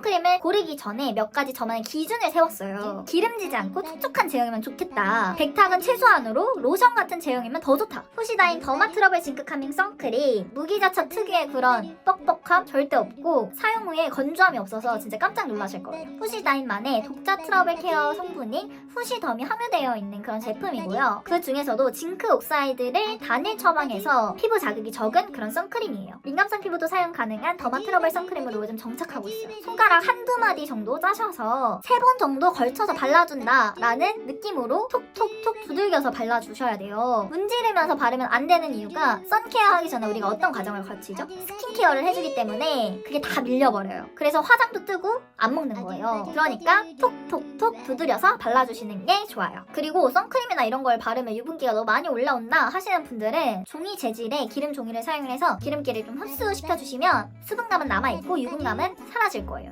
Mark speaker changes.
Speaker 1: 선크림을 고르기 전에 몇 가지 저만의 기준을 세웠어요. 기름지지 않고 촉촉한 제형이면 좋겠다. 백탁은 최소한으로 로션 같은 제형이면 더 좋다. 후시다인 더마 트러블 징크 카밍 선크림 무기자차 특유의 그런 뻑뻑함 절대 없고 사용 후에 건조함이 없어서 진짜 깜짝 놀라실 거예요. 후시다인만의 독자 트러블 케어 성분인 후시덤이 함유되어 있는 그런 제품이고요. 그 중에서도 징크 옥사이드를 단일 처방해서 피부 자극이 적은 그런 선크림이에요. 민감성 피부도 사용 가능한 더마 트러블 선크림으로 요즘 정착하고 있어요. 손가락 한두 마디 정도 짜셔서 세 번 정도 걸쳐서 발라준다라는 느낌으로 톡톡톡 두들겨서 발라주셔야 돼요. 문지르면서 바르면 안 되는 이유가 선케어 하기 전에 우리가 어떤 과정을 거치죠? 스킨케어를 해주기 때문에 그게 다 밀려버려요. 그래서 화장도 뜨고 안 먹는 거예요. 그러니까 톡톡톡 두드려서 발라주시는 게 좋아요. 그리고 선크림이나 이런 걸 바르면 유분기가 너무 많이 올라온다 하시는 분들은 종이 재질의 기름 종이를 사용해서 기름기를 좀 흡수시켜주시면 수분감은 남아있고 유분감은 사라질 거예요.